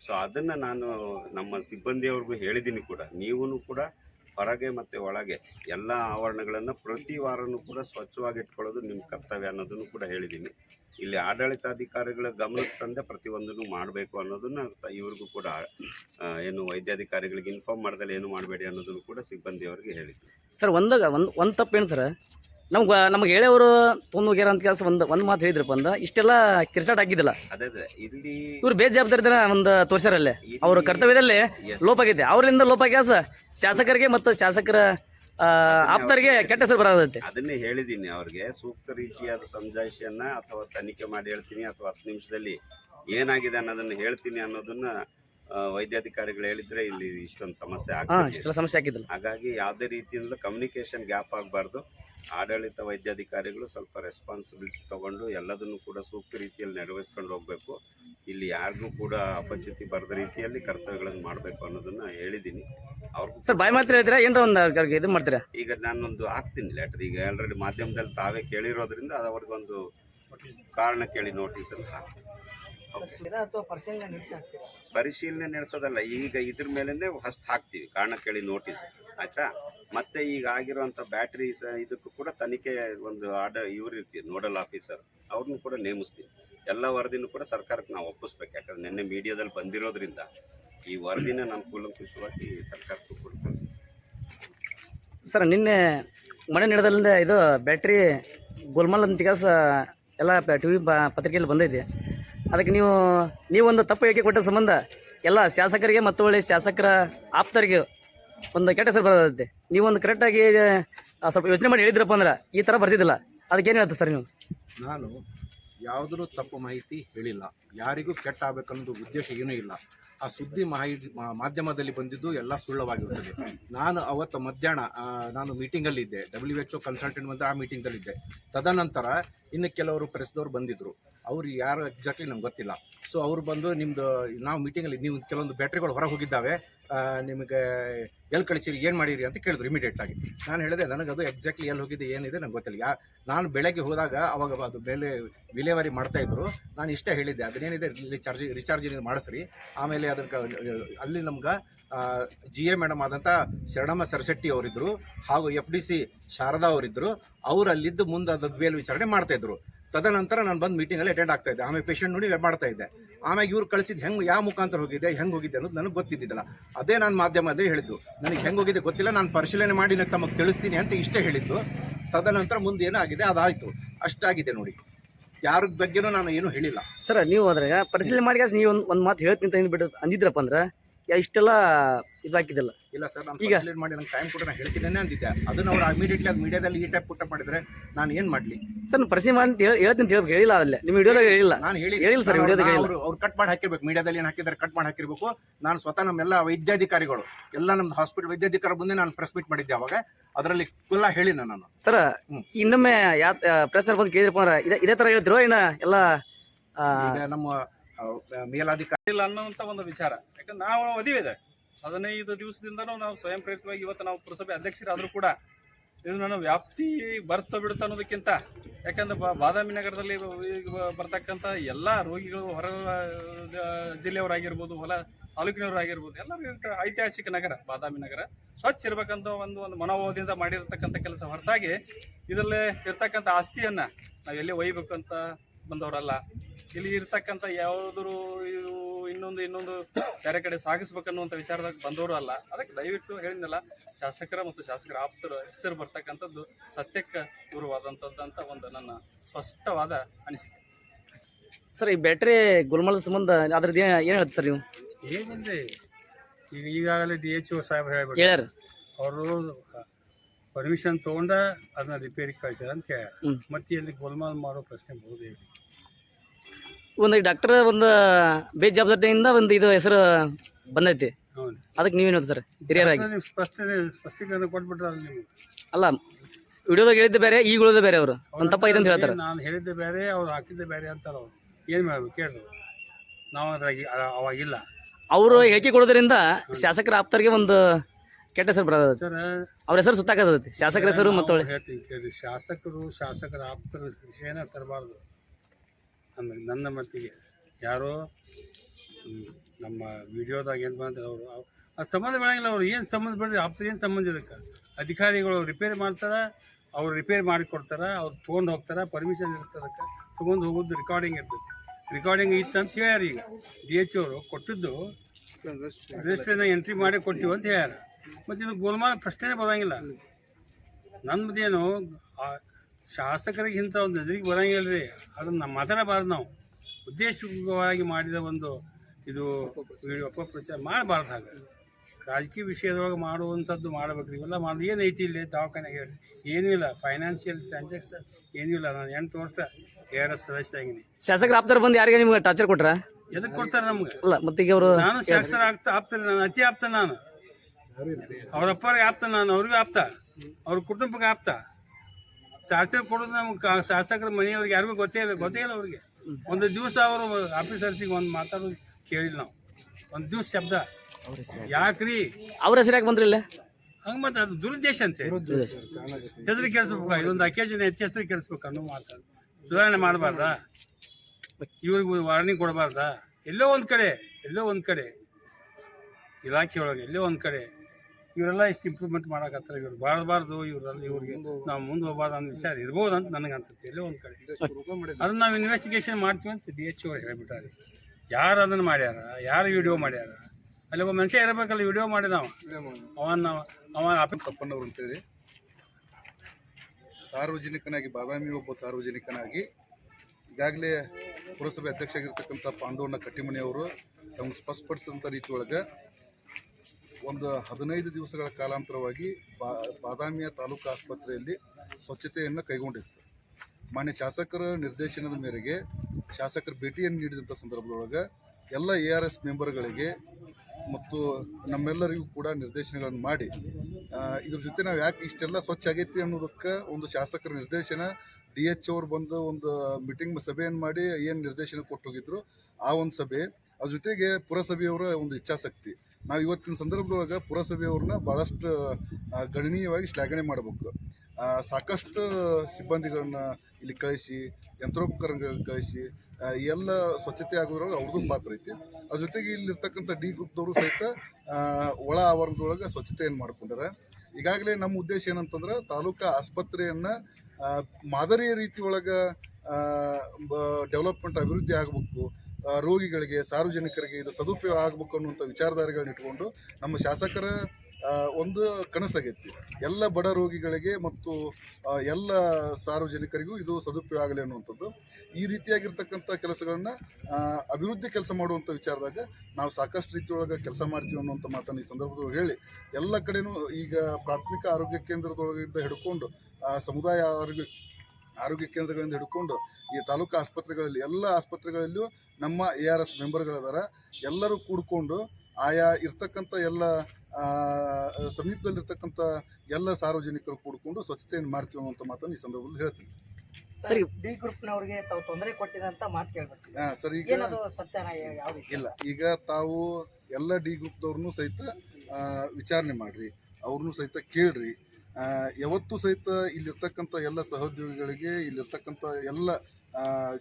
ಸೊ ಅದನ್ನು ನಾನು ನಮ್ಮ ಸಿಬ್ಬಂದಿಯವ್ರಿಗೂ ಹೇಳಿದ್ದೀನಿ ಕೂಡ. ನೀವೂ ಕೂಡ ಹೊರಗೆ ಮತ್ತು ಒಳಗೆ ಎಲ್ಲ ಆವರಣಗಳನ್ನು ಪ್ರತಿ ವಾರನೂ ಕೂಡ ಸ್ವಚ್ಛವಾಗಿ ಇಟ್ಕೊಳ್ಳೋದು ನಿಮ್ಮ ಕರ್ತವ್ಯ ಅನ್ನೋದನ್ನು ಕೂಡ ಹೇಳಿದ್ದೀನಿ ಇಲ್ಲಿ ಆಡಳಿತಾಧಿಕಾರಿಗಳ ಗಮನಕ್ಕೆ ತಂದೆ ಪ್ರತಿಯೊಂದನ್ನು ಮಾಡಬೇಕು ಅನ್ನೋದನ್ನು ಇವ್ರಿಗೂ ಕೂಡ ಏನು ವೈದ್ಯಾಧಿಕಾರಿಗಳಿಗೆ ಇನ್ಫಾರ್ಮ್ ಮಾಡ್ದಲ್ಲಿ ಏನು ಮಾಡಬೇಡಿ ಅನ್ನೋದನ್ನು ಕೂಡ ಸಿಬ್ಬಂದಿಯವರಿಗೆ ಹೇಳಿದ್ದೀನಿ ಸರ್, ಒಂದಾಗ, ಒಂದು ಒಂದು ತಪ್ಪೇನು ಸರ್? ನಮ್ಗೆ ನಮ್ಗೆ ಹೇಳೋರು ತೊಂದು ಹೋಗ್ಯಾರ ಅಂತ ಕೆಲಸ ಒಂದು ಒಂದು ಮಾತು ಹೇಳಿದ್ರಪ್ಪ ಅಂದ. ಇಷ್ಟೆಲ್ಲ ಕಿರ್ಚಾಟ ಆಗಿದ್ದಿಲ್ಲ. ಅದೇ ಅದೇ. ಇಲ್ಲಿ ಇವ್ರು ಬೇಜವಾಬ್ದಾರಿತನ ಒಂದು ತೋರ್ಸ್ಯಾರಲ್ಲೇ. ಅವ್ರ ಕರ್ತವ್ಯದಲ್ಲಿ ಲೋಪ ಆಗಿದೆ. ಅವರಿಂದ ಲೋಪ ಆಗ್ಯಾಸ ಶಾಸಕರಿಗೆ ಮತ್ತು ಶಾಸಕರ ಆ, ಆಪ್ತರಿಗೆ ಕೆಟ್ಟ ಹೆಸರು ಬರೋದೈತೆ ಅದನ್ನೇ ಹೇಳಿದ್ದೀನಿ ಅವ್ರಿಗೆ. ಸೂಕ್ತ ರೀತಿಯಾದ ಸಮಜಾಯಿಷಿಯನ್ನ ಅಥವಾ ತನಿಖೆ ಮಾಡಿ ಹೇಳ್ತೀನಿ ಅಥವಾ ಹತ್ತು ನಿಮಿಷದಲ್ಲಿ ಏನಾಗಿದೆ ಅನ್ನೋದನ್ನ ಹೇಳ್ತೀನಿ ಅನ್ನೋದನ್ನ ಆ, ವೈದ್ಯಾಧಿಕಾರಿಗಳು ಹೇಳಿದ್ರೆ ಇಲ್ಲಿ ಇಷ್ಟೊಂದು ಸಮಸ್ಯೆ ಹಾ ಆಗ್ತದೆ. ಇಷ್ಟೆಲ್ಲ ಸಮಸ್ಯೆ ಹಾಕಿದ್ದಿಲ್ಲ ಹಾಗಾಗಿ ಯಾವುದೇ ರೀತಿಯಿಂದ ಕಮ್ಯುನಿಕೇಶನ್ ಗ್ಯಾಪ್ ಆಗಬಾರ್ದು. ಆಡಳಿತ ವೈದ್ಯಾಧಿಕಾರಿಗಳು ಸ್ವಲ್ಪ ರೆಸ್ಪಾನ್ಸಿಬಿಲಿಟಿ ತಗೊಂಡು ಎಲ್ಲದನ್ನು ಕೂಡ ಸೂಕ್ತ ರೀತಿಯಲ್ಲಿ ನೆರವೇರಿಸ್ಕೊಂಡು ಹೋಗಬೇಕು. ಇಲ್ಲಿ ಯಾರಿಗೂ ಕೂಡ ಅಪಚ್ಯುತಿ ಬರದ ರೀತಿಯಲ್ಲಿ ಕರ್ತವ್ಯಗಳನ್ನು ಮಾಡಬೇಕು ಅನ್ನೋದನ್ನ ಹೇಳಿದ್ದೀನಿ. ಅವ್ರಿಗೂ ಸರ್ ಬಾಯಿ ಮಾತ್ರ ಹೇಳ್ತೀರಾ? ಏನರ ಒಂದು ಇದು ಮಾಡ್ತೀರಾ? ಈಗ ನಾನೊಂದು ಹಾಕ್ತೀನಿ ಲೆಟರ್ ಈಗ ಆಲ್ರೆಡಿ ಮಾಧ್ಯಮದಲ್ಲಿ ತಾವೇ ಕೇಳಿರೋದ್ರಿಂದ ಅದು ಅವ್ರಿಗೊಂದು ಕಾರಣ ಕೇಳಿ ನೋಟಿಸ್ ಅಂತ ಹಾಕ್ತೀನಿ. ಅಥವಾ ಪರಿಶೀಲನೆ ನಡೆಸಿ ಪರಿಶೀಲನೆ ನಡೆಸೋದಲ್ಲ ಈಗ ಇದ್ರ ಮೇಲೇ ಹಸ್ತ ಹಾಕ್ತೀವಿ ಕಾರಣ ಕೇಳಿ ನೋಟಿಸ್ ಆಯ್ತಾ? ಮತ್ತೆ ಈಗ ಆಗಿರುವಂತ ಬ್ಯಾಟ್ರಿ ಇದಕ್ಕೂ ಕೂಡ ತನಿಖೆ ಒಂದು ಆರ್ಡರ್ ಇವ್ರು ಇರ್ತೀವಿ ನೋಡಲ್ ಆಫೀಸರ್ ಅವ್ರನ್ನೂ ಕೂಡ ನೇಮಿಸ್ತೀವಿ. ಎಲ್ಲ ವರದಿನೂ ಕೂಡ ಸರ್ಕಾರಕ್ಕೆ ನಾವು ಒಪ್ಪಿಸ್ಬೇಕು ಯಾಕಂದ್ರೆ ನಿನ್ನೆ ಮೀಡಿಯಾದಲ್ಲಿ ಬಂದಿರೋದ್ರಿಂದ ಈ ವರದಿನ ನಾನು ಕೂಲಂಕುಷವಾಗಿ ಸರ್ಕಾರಕ್ಕೂ ಕೂಡ ಕಳಿಸ್ತೀನಿ ಸರ್ ನಿನ್ನೆ ಮನೆ ನಡೆದಲ್ಲಿಂದ ಇದು ಬ್ಯಾಟ್ರಿ ಗೋಲ್ಮಾಲ್ ಅಂತ ಎಲ್ಲ ಟಿ ವಿ ಪತ್ರಿಕೆಯಲ್ಲಿ ಬಂದೈತಿ ಅದಕ್ಕೆ ನೀವು, ನೀವೊಂದು ತಪ್ಪು ಹೇಳಿಕೆ ಕೊಟ್ಟ ಸಂಬಂಧ ಎಲ್ಲ ಶಾಸಕರಿಗೆ ಮತ್ತು ಒಳ್ಳೆ ಶಾಸಕರ ಆಪ್ತರಿಗೆ ಒಂದು ಕೆಟ್ಟ ಹೆಸರು ಬರೋದೈತೆ. ನೀವೊಂದು ಕರೆಕ್ಟಾಗಿ ಸ್ವಲ್ಪ ಯೋಚನೆ ಮಾಡಿ ಹೇಳಿದ್ರಪ್ಪ ಅಂದ್ರೆ ಈ ಥರ ಬರ್ತಿದ್ದಿಲ್ಲ. ಏನು ಹೇಳ್ತೀರಿ ಸರ್ ನೀವು? ನಾನು ಯಾವುದೂ ತಪ್ಪು ಮಾಹಿತಿ ಹೇಳಿಲ್ಲ. ಯಾರಿಗೂ ಕೆಟ್ಟ ಆಗಬೇಕನ್ನೋದು ಉದ್ದೇಶ ಏನೂ ಇಲ್ಲ. ಆ ಸುದ್ದಿ ಮಾಹಿತಿ ಮಾಧ್ಯಮದಲ್ಲಿ ಬಂದಿದ್ದು ಎಲ್ಲ ಸುಳ್ಳವಾಗಿರುತ್ತದೆ ನಾನು ಅವತ್ತು ಮಧ್ಯಾಹ್ನ ನಾನು ಮೀಟಿಂಗಲ್ಲಿದ್ದೆ ಡಬ್ಲ್ಯೂ ಎಚ್ ಒ ಕನ್ಸಲ್ಟೆಂಟ್ ಬಂದರೆ ಆ ಮೀಟಿಂಗಲ್ಲಿದ್ದೆ ತದನಂತರ ಇನ್ನು ಕೆಲವರು ಪ್ರೆಸ್ದವ್ರು ಬಂದಿದ್ದರು ಅವ್ರು ಯಾರು ಎಕ್ಸಾಕ್ಟ್ಲಿ ನಮ್ಗೆ ಗೊತ್ತಿಲ್ಲ. ಸೊ ಅವ್ರು ಬಂದು ನಿಮ್ಮದು ನಾವು ಮೀಟಿಂಗಲ್ಲಿ ನೀವು ಕೆಲವೊಂದು ಬ್ಯಾಟ್ರಿಗಳು ಹೊರಗೆ ಹೋಗಿದ್ದಾವೆ ನಿಮಗೆ ಎಲ್ಲಿ ಕಳಿಸಿರಿ, ಏನು ಮಾಡಿರಿ ಅಂತ ಕೇಳಿದ್ರು ಇಮಿಡಿಯೇಟ್ ಆಗಿ. ನಾನು ಹೇಳಿದೆ, ನನಗೆ ಅದು ಎಕ್ಸಾಕ್ಟ್ಲಿ ಎಲ್ಲಿ ಹೋಗಿದೆ, ಏನಿದೆ ನಂಗೆ ಗೊತ್ತಿಲ್ಲ. ಯಾ, ನಾನು ಬೆಳಗ್ಗೆ ಹೋದಾಗ ಅವಾಗ ಅದು ಬೆಲೆ ವಿಲೇವಾರಿ ಮಾಡ್ತಾಯಿದ್ರು ನಾನು ಇಷ್ಟೇ ಹೇಳಿದ್ದೆ ಅದನ್ನೇನಿದೆ ರಿಚಾರ್ಜ್ ರಿಚಾರ್ಜ್ ಮಾಡಿಸ್ರಿ. ಆಮೇಲೆ ಅದಕ್ಕೆ ಅಲ್ಲಿ ನಮ್ಗೆ ಜಿ ಎ ಮೇಡಮ್ ಆದಂಥ ಶರಣಮ್ಮ ಸರಶೆಟ್ಟಿ ಅವರಿದ್ದರು ಹಾಗೂ ಎಫ್ ಡಿ ಸಿ ಶಾರದಾ ಅವರಿದ್ದರು ಅವರಲ್ಲಿದ್ದು ಮುಂದೆ ಅದು ಬೇಲ್ ವಿಚಾರಣೆ ಮಾಡ್ತಾ ಇದ್ರು. ತದನಂತರ ನಾನು ಬಂದು ಮೀಟಿಂಗಲ್ಲಿ ಅಟೆಂಡ್ ಆಗ್ತಾ ಇದ್ದೆ. ಆಮೇಲೆ ಪೇಷಂಟ್ ನೋಡಿ ಮಾಡ್ತಾ ಇದ್ದೆ. ಆಮೇಲೆ ಇವ್ರು ಕಳಿಸಿದ್ದು ಹೆಂಗೆ ಯಾವ ಮುಖಾಂತರ ಹೋಗಿದೆ, ಹೆಂಗೆ ಹೋಗಿದೆ ಅನ್ನೋದು ನನಗೆ ಗೊತ್ತಿದ್ದಿಲ್ಲ ಅದೇ ನಾನು ಮಾಧ್ಯಮದಲ್ಲಿ ಹೇಳಿದ್ದು. ನನಗೆ ಹೆಂಗೆ ಹೋಗಿದೆ ಗೊತ್ತಿಲ್ಲ, ನಾನು ಪರಿಶೀಲನೆ ಮಾಡಿ ನಾನು ತಮಗೆ ತಿಳಿಸ್ತೀನಿ ಅಂತ ಇಷ್ಟೇ ಹೇಳಿದ್ದು. ತದನಂತರ ಮುಂದೆ ಏನಾಗಿದೆ, ಅದಾಯಿತು. ಅಷ್ಟಾಗಿದೆ ನೋಡಿ. ಯಾರ ಬಗ್ಗೆನೂ ನಾನು ಏನೂ ಹೇಳಿಲ್ಲ. ಸರ್, ನೀವು ಅದ್ರಾಗ ಪರಿಶೀಲನೆ ಮಾಡಿ ನೀವು ಒಂದು ಒಂದು ಮಾತು ಹೇಳ್ತೀನಿ ಅಂತ ಅಂದಿದ್ರಪ್ಪ ಅಂದ್ರೆ ಇಷ್ಟೆಲ್ಲ ಇದಾಕಿದಿಲ್ಲ ಇಲ್ಲ ಸರ್ ನಾನು ಈಗ- ಮಾಡಿ ನಂಗೆ ಟೈಮ್ ಕೊಟ್ಟು ನಾನು ಹೇಳ್ತೀನಿ ಅಂದಿದ್ದೆ. ಅದನ್ನ ಅವ್ರು ಇಮಿಡಿಯೇಟ್ಲಿ ಅದು ಮೀಡಿಯಾದಲ್ಲಿ ಈ ಟೈಪ್ ಪುಟ್ಟ ಮಾಡಿದ್ರೆ ನಾನು ಏನು ಮಾಡಲಿ? ಸರ್ ನಾನು ಮಾಡಿ ಅಂತ ಹೇಳಿ ಹೇಳ್ತೀನಿ ಅಂತ ಹೇಳಿಲ್ಲ ಅಲ್ಲೇ ನಿಮ್ಮ ವಿಡಿಯೋದಾಗ ಹೇಳಿಲ್ಲ. ನಾನು ಹೇಳಿ ಹೇಳಿಲ್ಲ ಸರ್ ವಿಡಿಯೋದಾಗ ಹೇಳಿಲ್ಲ. ಅವರು ಅವ್ರು ಕಟ್ ಮಾಡಿ ಹಾಕಿರ್ಬೇಕು. ಮೀಡಿಯಾದಲ್ಲಿ ಏನು ಹಾಕಿದ್ದಾರೆ ಕಟ್ ಮಾಡಿ ಹಾಕಿರ್ಬೇಕು. ನಾನು ಸ್ವತಃ ನಮ್ಮೆಲ್ಲ ವೈದ್ಯಾಧಿಕಾರಿಗಳು. ಎಲ್ಲ ನಮ್ದು ಹಾಸ್ಪಿಟಲ್ ವೈದ್ಯಾಧಿಕಾರಿ ಮುಂದೆ ನಾನು ಪ್ರೆಸ್ ಮೀಟ್ ಮಾಡಿದ್ದೆ ಅವಾಗ. ಅದರಲ್ಲಿ ಎಲ್ಲ ಹೇಳಿನ ನಾನು. ಸರ್ ಇನ್ನೊಮ್ಮೆ ಯಾ ಪ್ರೆಸ್ ಬಂದು ಕೇಳಿದ್ರಪ್ಪ ಅಂದ್ರೆ ಇದೇ ಥರ ಹೇಳ್ತಿರೋ? ಇನ್ನ ಎಲ್ಲ ನಮ್ಮ ಮೇಲಾಧಿಕಾರಿ ಇಲ್ಲ ಒಂದು ವಿಚಾರ. ಯಾಕಂದ್ರೆ ನಾವು ಅದಿವಿದೆ ಹದಿನೈದು ದಿವಸದಿಂದನೂ ನಾವು ಸ್ವಯಂ ಪ್ರೇರಿತವಾಗಿ ಇವತ್ತು ನಾವು ಪುರಸಭೆ ಅಧ್ಯಕ್ಷರಾದರೂ ಕೂಡ ಇದು ನನ್ನ ವ್ಯಾಪ್ತಿ ಬರ್ತ ಬಿಡುತ್ತ ಅನ್ನೋದಕ್ಕಿಂತ, ಯಾಕಂದ್ರೆ ಬಾದಾಮಿ ನಗರದಲ್ಲಿ ಬರ್ತಕ್ಕಂಥ ಎಲ್ಲ ರೋಗಿಗಳು ಹೊರ ಜಿಲ್ಲೆಯವರಾಗಿರ್ಬೋದು, ಹೊಲ ತಾಲೂಕಿನವರಾಗಿರ್ಬೋದು, ಎಲ್ಲರೂ. ಐತಿಹಾಸಿಕ ನಗರ, ಬಾದಾಮಿ ನಗರ. ಸ್ವಚ್ಛ ಇರಬೇಕಂತ ಒಂದು ಒಂದು ಮನೋಭಾವದಿಂದ ಮಾಡಿರ್ತಕ್ಕಂಥ ಕೆಲಸ ಹೊರತಾಗಿ ಇದರಲ್ಲಿ ಇರ್ತಕ್ಕಂಥ ಆಸ್ತಿಯನ್ನು ನಾವು ಎಲ್ಲಿ ಒಯ್ಬೇಕಂತ ಬಂದವರಲ್ಲ. ಇಲ್ಲಿ ಇರ್ತಕ್ಕಂಥ ಯಾವುದಾದ್ರು ಇವು ಇನ್ನೊಂದು ಇನ್ನೊಂದು ಬೇರೆ ಕಡೆ ಸಾಗಿಸ್ಬೇಕನ್ನುವಂಥ ವಿಚಾರದಾಗ ಬಂದವರು ಅಲ್ಲ. ಅದಕ್ಕೆ ದಯವಿಟ್ಟು ಹೇಳಿದ್ನಲ್ಲ ಶಾಸಕರ ಮತ್ತು ಶಾಸಕರ ಆಪ್ತರ ಹೆಸರು ಬರ್ತಕ್ಕಂಥದ್ದು ಸತ್ಯಕ್ಕೆ ಅಂತ ಒಂದು ನನ್ನ ಸ್ಪಷ್ಟವಾದ ಅನಿಸಿಕೆ. ಸರ್ ಈ ಬ್ಯಾಟ್ರಿ ಗುಲ್ಮಲ್ ಸಂಬಂಧ ಅದ್ರದ್ದು ಏನು ಏನು ಹೇಳ್ತೀರಿ ಸರ್ ನೀವು? ಏನಿಲ್ರಿ ಈಗ ಈಗಾಗಲೇ ಡಿ ಎಚ್ ಓ ಸಾಹೇಬ್ ಹೇಳ್ಬಿಟ್ಟು ಹೇಳ್ಯಾರ? ಅವರು ಪರ್ಮಿಷನ್ ತೊಗೊಂಡ ಅದನ್ನ ರಿಪೇರಿ ಕಳ್ಸ್ಯಾರ ಅಂತ ಹೇಳ್ಯಾರ. ಹ್ಮ್. ಮತ್ತೆ ಇಲ್ಲಿ ಗೋಲ್ಮಾಲ್ ಮಾಡೋ ಪ್ರಶ್ನೆ ಬರೋದೇ ಇಲ್ಲ. ಒಂದು ಡಾಕ್ಟರ್ ಒಂದು ಬೇಜವಾಬ್ದಾರಿಯಿಂದ ಒಂದು ಇದು ಹೆಸರು ಬಂದೈತಿ. ಹೌದು. ಅದಕ್ಕೆ ನೀವೇನು ಹೇಳ್ತಾರೆ ಸರ್? ಹಿರಿಯರಾಗಿ. ನೀವು ಸ್ಪಷ್ಟನೆ ಸ್ಪಷ್ಟೀಕರಣ ಕೊಟ್ಬಿಟ್ರಲ್ಲ ನೀವು ಅಲ್ಲ ವಿಡಿಯೋದಾಗ ಹೇಳಿದ್ದೆ ಬೇರೆ ಈಗ ಉಳಿದ ಬೇರೆ ಅವರು. ಒಂದು ಇದೆ ಅಂತ ಹೇಳ್ತಾರೆ. ನಾನು ಹೇಳಿದ್ದೆ ಬೇರೆ ಅವ್ರು ಹಾಕಿದ್ದೆ ಬೇರೆ ಅಂತಾರೆ ಅವ್ರು. ಏನು ಮಾಡೋದು ಕೇಳಿ ನಾವು ಅದ್ರಾಗ ಅ- ಅವಾಗಿಲ್ಲ ಅವರು ಹೇಳಿಕೆ ಕೊಡೋದ್ರಿಂದ ಶಾಸಕರ ಆಪ್ತರಿಗೆ ಒಂದು ಕೆಟ್ಟ ಹೆಸರು ಬರೋದು ಸರ್ ಅವ್ರ ಹೆಸರು ಸುತ್ತಾಕತೈತಿ. ಶಾಸಕರ ಹೆಸರು ಮತ್ತೆ ಹೇಳ್ತೀನಿ ಕೇಳಿ ಶಾಸಕರು ಶಾಸಕರ ಆಪ್ತರ ವಿಷಯನ ತರಬಾರ್ದು. ನನ್ನ ನನ್ನ ಮಟ್ಟಿಗೆ ಯಾರೋ ನಮ್ಮ ವಿಡಿಯೋದಾಗ ಏನು ಬಂದ್ರೆ ಅವರು ಅದು ಸಂಬಂಧ ಬೆಳಂಗಿಲ್ಲ ಅವ್ರು, ಏನು ಸಂಬಂಧ ಬಿಡ್ರಿ ಆಪ್ತರು ಏನು ಸಂಬಂಧ ಇದಕ್ಕೆ? ಅಧಿಕಾರಿಗಳು ರಿಪೇರಿ ಮಾಡ್ತಾರೆ, ಅವ್ರು ರಿಪೇರಿ ಮಾಡಿ ಕೊಡ್ತಾರೆ ಅವ್ರು ತೊಗೊಂಡು ಹೋಗ್ತಾರೆ ಪರ್ಮಿಷನ್ ಇರುತ್ತೆ ಅದಕ್ಕೆ? ತೊಗೊಂಡು ಹೋಗೋದು ರೆಕಾರ್ಡಿಂಗ್ ಇರ್ತದೆ. ರೆಕಾರ್ಡಿಂಗ್ ಇತ್ತು ಅಂತ ಹೇಳ್ಯಾರ ಈಗ. ಡಿ ಎಚ್ ಅವರು ಕೊಟ್ಟಿದ್ದು ರಿಜಿಸ್ಟ್ರಿನ ಎಂಟ್ರಿ ಮಾಡಿ ಕೊಟ್ಟಿವಿ ಅಂತ ಹೇಳ್ಯಾರ. ಮತ್ತು ಇದು ಗೋಲ್ಮಾಲ್ ಪ್ರಶ್ನೆ ಬರೋಂಗಿಲ್ಲ. ನಮ್ಮದೇನು ಆ ಶಾಸಕರಿಗೆ ಇಂಥ ಒಂದು ಎದುರಿಗೆ ಬರೋಂಗಿಲ್ಲ ರೀ ಅದನ್ನು ಮಾತಾಡಬಾರ್ದು ನಾವು. ಉದ್ದೇಶವಾಗಿ ಮಾಡಿದ ಒಂದು ಇದು ವಿಡಿಯೋ ಅಪಪ್ರಚಾರ ಮಾಡಬಾರ್ದು ಹಾಗೆ. ರಾಜಕೀಯ ವಿಷಯದೊಳಗೆ ಮಾಡುವಂಥದ್ದು ಮಾಡಬೇಕು. ಇವೆಲ್ಲ ಮಾಡೋದು ಏನು ಐತಿ ಇಲ್ಲಿ ದವಾಖಾನೆಗೆ ಹೇಳಿ. ಏನೂ ಇಲ್ಲ. ಫೈನಾನ್ಷಿಯಲ್ ಟ್ರಾನ್ಸಾಕ್ಷನ್ ಏನೂ ಇಲ್ಲ. ನಾನು ಎಂಟು ವರ್ಷ ಎ ಆರ್ ಎಸ್ ಆಗಿನಿ ಶಾಸಕರ ಆಪ್ತರು ಬಂದು ಯಾರಿಗೆ ನಿಮ್ಗೆ ಟಾರ್ಚರ್ ಕೊಟ್ರ? ಎದಕ್ಕೆ ಕೊಡ್ತಾರೆ ನಮ್ಗೆ? ಅಲ್ಲ ಮತ್ತೆ ಅವರು ನಾನು ಶಾಸಕರ ಆಗ್ತಾ ಆಪ್ತಾರೆ ನಾನು ಅತಿ ಆಪ್ತ ನಾನು. ಅವ್ರ ಅಪ್ಪರಿಗೆ ಆಪ್ತ ನಾನು. ಅವ್ರಿಗೂ ಆಪ್ತ. ಅವ್ರ ಕುಟುಂಬಕ್ಕೆ ಆಪ್ತ. ಚಾರ್ಜರ್ ಕೊಡೋದು ನಮ್ಗೆ ಕಾ- ಶಾಸಕರ ಮನೆಯವ್ರಿಗೆ ಯಾರಿಗೂ ಗೊತ್ತೇ ಇಲ್ಲ ಗೊತ್ತೇ ಇಲ್ಲ ಅವ್ರಿಗೆ. ಒಂದು ದಿವಸ ಅವರು ಆಫೀಸರ್ಸಿಗೆ ಒಂದು ಮಾತಾಡೋದು ಕೇಳಿಲ್ಲ ನಾವು. ಒಂದು ದಿವಸ ಶಬ್ದ. ಯಾಕ್ರಿ? ಅವ್ರ ಹೆಸರು ಯಾಕೆ ಬಂದ್ರಿಲ್ಲ? ಹಂಗೆ ಮತ್ತೆ ಅದು ದುರುದ್ದೇಶ ಅಂತೆ. ಹೆಸರು ಕೆಡಿಸ್ಬೇಕು ಇದೊಂದು ಅಕೇಜನ್ ಐತಿ ಹೆಸರು ಕೇಳಿಸ್ಬೇಕು ಅನ್ನೋ ಮಾತಾಡ ಸುಧಾರಣೆ ಮಾಡಬಾರ್ದಾ? ಇವ್ರಿಗೆ ವಾರ್ನಿಂಗ್ ಕೊಡಬಾರ್ದಾ? ಎಲ್ಲೋ ಒಂದು ಕಡೆ ಎಲ್ಲೋ ಒಂದು ಕಡೆ. ಇಲಾಖೆ ಒಳಗೆ ಎಲ್ಲೋ ಒಂದು ಕಡೆ. ಇವರೆಲ್ಲ ಇಷ್ಟು ಇಂಪ್ರೂವ್ಮೆಂಟ್ ಮಾಡಕತ್ತಾರ ಇವ್ರು ಬಾಳಬಾರ್ದು ಇವ್ರಲ್ಲಿ ಇವ್ರಿಗೆ ನಾವು ಮುಂದೆ ಹೋಗ್ಬಾರ್ದು ಅನ್ನೋ ವಿಚಾರ ಇರ್ಬೋದು ಅಂತ ನನಗೆ ಅನ್ಸುತ್ತೆ. ಎಲ್ಲೋ ಒಂದು ಕಡೆ. ಅದನ್ನ ನಾವು ಇನ್ವೆಸ್ಟಿಗೇಷನ್ ಮಾಡ್ತೀವಿ ಅಂತ ಡಿ ಎಚ್ ಅವ್ರು ಹೇಳ್ಬಿಟ್ಟಾರೆ. ಯಾರು ಅದನ್ನು ಮಾಡ್ಯಾರ? ಯಾರು ವಿಡಿಯೋ ಮಾಡ್ಯಾರ? ಅಲ್ಲಿ ಒಬ್ಬ ಮನುಷ್ಯ ಇರಬೇಕಲ್ಲ ವಿಡಿಯೋ ಮಾಡಿದ ಅವ ಅವನ್ನ ಅವ ಆಫೀಸ್ ತಪ್ಪನವ್ರು ಅಂತೇಳಿ ಸಾರ್ವಜನಿಕನಾಗಿ ಬಾದಾಮಿ ಒಬ್ಬ ಸಾರ್ವಜನಿಕನಾಗಿ ಈಗಾಗಲೇ ಪುರಸಭೆ ಅಧ್ಯಕ್ಷ ಆಗಿರ್ತಕ್ಕಂಥ ಪಾಂಡವನ ಕಟ್ಟಿಮನಿಯವರು ತಮ್ಗೆ ಸ್ಪಷ್ಟಪಡಿಸಿದಂಥ ರೀತಿ ಒಳಗೆ ಒಂದು ಹದಿನೈದು ದಿವಸಗಳ ಕಾಲಾಂತರವಾಗಿ ಬಾದಾಮಿಯ ತಾಲೂಕು ಆಸ್ಪತ್ರೆಯಲ್ಲಿ ಸ್ವಚ್ಛತೆಯನ್ನು ಕೈಗೊಂಡಿತ್ತು. ಮಾನ್ಯ ಶಾಸಕರ ನಿರ್ದೇಶನದ ಮೇರೆಗೆ ಶಾಸಕರ ಭೇಟಿಯನ್ನು ನೀಡಿದಂಥ ಸಂದರ್ಭದೊಳಗೆ ಎಲ್ಲ ಎ ಆರ್ ಎಸ್ ಮೆಂಬರ್ಗಳಿಗೆ ಮತ್ತು ನಮ್ಮೆಲ್ಲರಿಗೂ ಕೂಡ ನಿರ್ದೇಶನಗಳನ್ನು ಮಾಡಿ ಇದ್ರ ಜೊತೆ ನಾವು ಯಾಕೆ ಇಷ್ಟೆಲ್ಲ ಸ್ವಚ್ಛ ಆಗೈತಿ ಅನ್ನೋದಕ್ಕೆ ಒಂದು ಶಾಸಕರ ನಿರ್ದೇಶನ, ಡಿ ಎಚ್ ಅವರು ಬಂದು ಒಂದು ಮೀಟಿಂಗ್ ಸಭೆಯನ್ನು ಮಾಡಿ ಏನು ನಿರ್ದೇಶನ ಕೊಟ್ಟು ಹೋಗಿದ್ರು ಆ ಒಂದು ಸಭೆ, ಅದ್ರ ಜೊತೆಗೆ ಪುರಸಭೆಯವರ ಒಂದು ಇಚ್ಛಾಶಕ್ತಿ. ನಾವು ಇವತ್ತಿನ ಸಂದರ್ಭದೊಳಗೆ ಪುರಸಭೆಯವ್ರನ್ನ ಭಾಳಷ್ಟು ಗಣನೀಯವಾಗಿ ಶ್ಲಾಘನೆ ಮಾಡಬೇಕು. ಸಾಕಷ್ಟು ಸಿಬ್ಬಂದಿಗಳನ್ನ ಇಲ್ಲಿ ಕಳಿಸಿ, ಯಂತ್ರೋಪಕರಣಗಳನ್ನ ಕಳಿಸಿ ಎಲ್ಲ ಸ್ವಚ್ಛತೆ ಆಗೋದ್ರೊಳಗೆ ಅವ್ರದ್ದು ಪಾತ್ರ ಐತಿ. ಅದ್ರ ಜೊತೆಗೆ ಇಲ್ಲಿರ್ತಕ್ಕಂಥ ಡಿ ಗ್ರೂಪ್ದವರು ಸಹಿತ ಒಳ ಆವರಣದೊಳಗೆ ಸ್ವಚ್ಛತೆಯನ್ನು ಮಾಡ್ಕೊಂಡಾರ. ಈಗಾಗಲೇ ನಮ್ಮ ಉದ್ದೇಶ ಏನಂತಂದ್ರೆ ತಾಲೂಕಾ ಆಸ್ಪತ್ರೆಯನ್ನು ಮಾದರಿಯ ರೀತಿ ಒಳಗೆ ಡೆವಲಪ್ಮೆಂಟ್, ಅಭಿವೃದ್ಧಿ ಆಗಬೇಕು. ರೋಗಿಗಳಿಗೆ, ಸಾರ್ವಜನಿಕರಿಗೆ ಇದು ಸದುಪಯೋಗ ಆಗಬೇಕು ಅನ್ನುವಂಥ ವಿಚಾರಧಾರೆಗಳನ್ನ ಇಟ್ಕೊಂಡು ನಮ್ಮ ಶಾಸಕರ ಒಂದು ಕನಸಾಗೈತಿ. ಎಲ್ಲ ಬಡ ರೋಗಿಗಳಿಗೆ ಮತ್ತು ಎಲ್ಲ ಸಾರ್ವಜನಿಕರಿಗೂ ಇದು ಸದುಪಯೋಗ ಆಗಲಿ ಅನ್ನುವಂಥದ್ದು. ಈ ರೀತಿಯಾಗಿರ್ತಕ್ಕಂಥ ಕೆಲಸಗಳನ್ನ ಅಭಿವೃದ್ಧಿ ಕೆಲಸ ಮಾಡುವಂಥ ವಿಚಾರದಾಗ ನಾವು ಸಾಕಷ್ಟು ರೀತಿಯೊಳಗೆ ಕೆಲಸ ಮಾಡ್ತೀವಿ ಅನ್ನುವಂಥ ಮಾತನ್ನು ಈ ಸಂದರ್ಭದೊಳಗೆ ಹೇಳಿ, ಎಲ್ಲ ಕಡೆನೂ ಈಗ ಪ್ರಾಥಮಿಕ ಆರೋಗ್ಯ ಕೇಂದ್ರದೊಳಗಿಂದ ಹಿಡ್ಕೊಂಡು ಸಮುದಾಯ ಆರೋಗ್ಯ ಆರೋಗ್ಯ ಕೇಂದ್ರಗಳಿಂದ ಹಿಡ್ಕೊಂಡು ಈ ತಾಲೂಕು ಆಸ್ಪತ್ರೆಗಳಲ್ಲಿ ಎಲ್ಲ ಆಸ್ಪತ್ರೆಗಳಲ್ಲಿಯೂ ನಮ್ಮ ಎ ಆರ್ ಎಸ್ ಮೆಂಬರ್ಗಳಿದ್ದಾರೆ ಎಲ್ಲರೂ ಕೂಡ್ಕೊಂಡು ಆಯಾ ಇರ್ತಕ್ಕಂಥ ಎಲ್ಲ ಸಮೀಪದಲ್ಲಿರ್ತಕ್ಕಂಥ ಎಲ್ಲ ಸಾರ್ವಜನಿಕರು ಕೂಡಿಕೊಂಡು ಸ್ವಚ್ಛತೆಯನ್ನು ಮಾಡ್ತೀವಿ ಅನ್ನುವಂಥ ಮಾತನ್ನು ಈ ಸಂದರ್ಭದಲ್ಲಿ ಹೇಳ್ತೀನಿ. ಸರಿ. ಡಿ ಗ್ರೂಪ್ನವ್ರಿಗೆ ತಾವು ತೊಂದರೆ ಕೊಟ್ಟಿದಂತ ಮಾತು ಕೇಳ್ಬೇಕು ಹಾಂ ಸರಿ ಈಗ ಏನದು ಸತ್ಯನ ಇಲ್ಲ ಈಗ ತಾವು ಎಲ್ಲ ಡಿ ಗ್ರೂಪ್ದವ್ರನ್ನೂ ಸಹಿತ ವಿಚಾರಣೆ ಮಾಡಿರಿ. ಅವ್ರನ್ನೂ ಸಹಿತ ಕೇಳ್ರಿ. ಯಾವತ್ತೂ ಸಹಿತ ಇಲ್ಲಿರ್ತಕ್ಕಂಥ ಎಲ್ಲ ಸಹೋದ್ಯೋಗಿಗಳಿಗೆ ಇಲ್ಲಿರ್ತಕ್ಕಂಥ ಎಲ್ಲ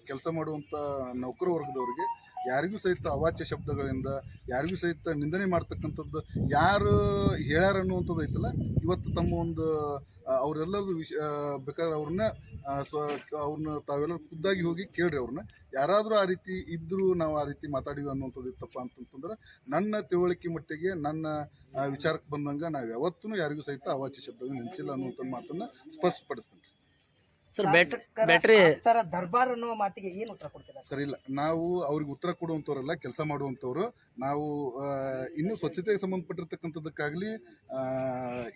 ಕೆಲಸ ಮಾಡುವಂಥ ನೌಕರ ವರ್ಗದವ್ರಿಗೆ ಯಾರಿಗೂ ಸಹಿತ ಅವಾಚ್ಯ ಶಬ್ದಗಳಿಂದ, ಯಾರಿಗೂ ಸಹಿತ ನಿಂದನೆ ಮಾಡ್ತಕ್ಕಂಥದ್ದು ಯಾರು ಹೇಳ್ಯಾರ ಅನ್ನುವಂಥದ್ದು ಐತಲ್ಲ? ಇವತ್ತು ತಮ್ಮ ಒಂದು ಅವರೆಲ್ಲರದು ವಿಷ ಬೇಕಾದ್ರೆ ಅವ್ರನ್ನ ಸ್ವ, ಅವ್ರನ್ನ ತಾವೆಲ್ಲರೂ ಖುದ್ದಾಗಿ ಹೋಗಿ ಕೇಳ್ರಿ ಅವ್ರನ್ನ. ಯಾರಾದರೂ ಆ ರೀತಿ ಇದ್ದರೂ ನಾವು ಆ ರೀತಿ ಮಾತಾಡಿವಿ ಅನ್ನುವಂಥದ್ದು ಇತ್ತಪ್ಪ ಅಂತಂತಂದ್ರೆ, ನನ್ನ ತಿಳುವಳಿಕೆ ಮಟ್ಟಿಗೆ, ನನ್ನ ವಿಚಾರಕ್ಕೆ ಬಂದಂಗೆ ನಾವು ಯಾವತ್ತೂ ಯಾರಿಗೂ ಸಹಿತ ಅವಾಚ್ಯ ಶಬ್ದಗಳು ನಿಲ್ಲಿಸಿಲ್ಲ ಅನ್ನುವಂಥ ಮಾತನ್ನು ಸ್ಪಷ್ಟಪಡಿಸ್ತೀನಿ. ಸರ್ ಬ್ಯಾಟ್ರಿ ದರ್ಬಾರ್ ಅನ್ನೋ ಮಾತಿಗೆ ಏನು ಉತ್ತರ ಕೊಡ್ತೀರಾ ಸರಿ? ಇಲ್ಲ. ನಾವು ಅವ್ರಿಗೆ ಉತ್ತರ ಕೊಡುವಂಥವ್ರಲ್ಲ ಕೆಲಸ ಮಾಡುವಂಥವ್ರು. ನಾವು ಇನ್ನೂ ಸ್ವಚ್ಛತೆಗೆ ಸಂಬಂಧಪಟ್ಟಿರ್ತಕ್ಕಂಥದ್ದಕ್ಕಾಗಲಿ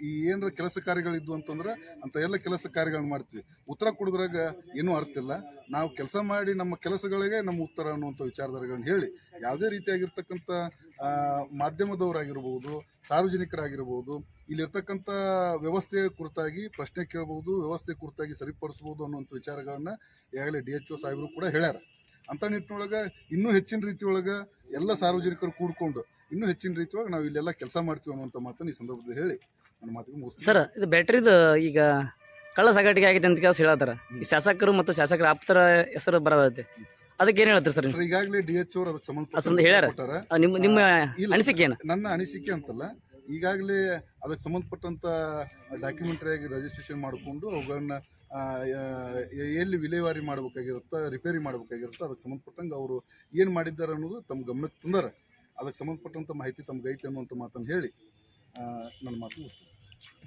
ಈ ಏನರ ಕೆಲಸ ಕಾರ್ಯಗಳಿದ್ವು ಅಂತಂದ್ರೆ ಅಂತ ಎಲ್ಲ ಕೆಲಸ ಕಾರ್ಯಗಳನ್ನ ಮಾಡ್ತೀವಿ. ಉತ್ತರ ಕೊಡೋದ್ರಾಗ ಏನೂ ಅರ್ಥ ಇಲ್ಲ. ನಾವು ಕೆಲಸ ಮಾಡಿ ನಮ್ಮ ಕೆಲಸಗಳಿಗೆ ನಮ್ಮ ಉತ್ತರ ಅನ್ನುವಂಥ ವಿಚಾರಧಾರೆಗಳನ್ನ ಹೇಳಿ ಯಾವುದೇ ರೀತಿಯಾಗಿರ್ತಕ್ಕಂಥ ಮಾಧ್ಯಮದವರಾಗಿರ್ಬೋದು ಸಾರ್ವಜನಿಕರಾಗಿರ್ಬೋದು ಇಲ್ಲಿರ್ತಕ್ಕಂಥ ವ್ಯವಸ್ಥೆ ಕುರಿತಾಗಿ ಪ್ರಶ್ನೆ ಕೇಳ್ಬೋದು ವ್ಯವಸ್ಥೆ ಕುರಿತಾಗಿ ಸರಿಪಡಿಸ್ಬೋದು ಅನ್ನೋಂಥ ವಿಚಾರಗಳನ್ನ ಈಗಾಗಲೇ ಡಿ ಎಚ್ ಒ ಸಾಹೇಬರು ಕೂಡ ಹೇಳ್ಯಾರ. ಅಂಥ ನಿಟ್ಟಿನೊಳಗೆ ಇನ್ನೂ ಹೆಚ್ಚಿನ ರೀತಿಯೊಳಗೆ ಎಲ್ಲ ಸಾರ್ವಜನಿಕರು ಕೂಡ್ಕೊಂಡು ಇನ್ನೂ ಹೆಚ್ಚಿನ ರೀತಿಯೊಳಗೆ ನಾವು ಇಲ್ಲೆಲ್ಲ ಕೆಲಸ ಮಾಡ್ತೀವಿ ಅನ್ನುವಂಥ ಮಾತನ್ನು ಈ ಸಂದರ್ಭದಲ್ಲಿ ಹೇಳಿ ನನ್ನ ಮಾತಿಗೆ ಮುಗಿಸ್ತೀನಿ. ಸರ್ ಇದು ಬ್ಯಾಟ್ರಿದು ಈಗ ಕಳ್ಳ ಸಾಗಾಟಿಕೆ ಆಗಿದೆ ಅಂತ ಕೆಲಸ ಹೇಳತ್ತಾರ. ಈ ಶಾಸಕರು ಮತ್ತು ಶಾಸಕರ ಆಪ್ತರ ಹೆಸರು ಬರೋದೈತೆ. ಅದಕ್ಕೆ ಏನ್ ಹೇಳ್ತೀರಿ ಸರ್ ಈಗಾಗಲೇ ಡಿ ಎಚ್ ಅವ್ರು ಅದಕ್ಕೆ ಅದು ಸಂಬಂಧ ಸಂಬಂಧ ಹೇಳ್ಯಾರ? ಕೊಟ್ಟಾರ ನಿಮ್ಮ ನಿಮ್ಮ ಇಲ್ಲ. ಅನಿಸಿಕೆ ಏನು ನನ್ನ ಅನಿಸಿಕೆ ಅಂತಲ್ಲ ಈಗಾಗಲೇ ಅದಕ್ಕೆ ಸಂಬಂಧಪಟ್ಟಂತ ಡಾಕ್ಯುಮೆಂಟರಿ ಆಗಿ ರಿಜಿಸ್ಟ್ರೇಷನ್ ಮಾಡಿಕೊಂಡು ಅವುಗಳನ್ನ ಆ, ಎಲ್ಲಿ ವಿಲೇವಾರಿ ಮಾಡಬೇಕಾಗಿರುತ್ತೋ ರಿಪೇರಿ ಮಾಡಬೇಕಾಗಿರುತ್ತೋ ಅದಕ್ಕೆ ಸಂಬಂಧಪಟ್ಟಂಗೆ ಅವರು ಏನು ಮಾಡಿದ್ದಾರೆ ಅನ್ನೋದು ತಮ್ಮ ಗಮನಕ್ಕೆ ತಂದಾರೆ ಅದಕ್ಕೆ ಸಂಬಂಧಪಟ್ಟಂತ ಮಾಹಿತಿ ತಮ್ಗೆ ಐತೆ ಅನ್ನುವಂಥ ಮಾತನ್ನು ಹೇಳಿ ಆ, ನನ್ನ ಮಾತು ಮುಗಿಸ್ತೀನಿ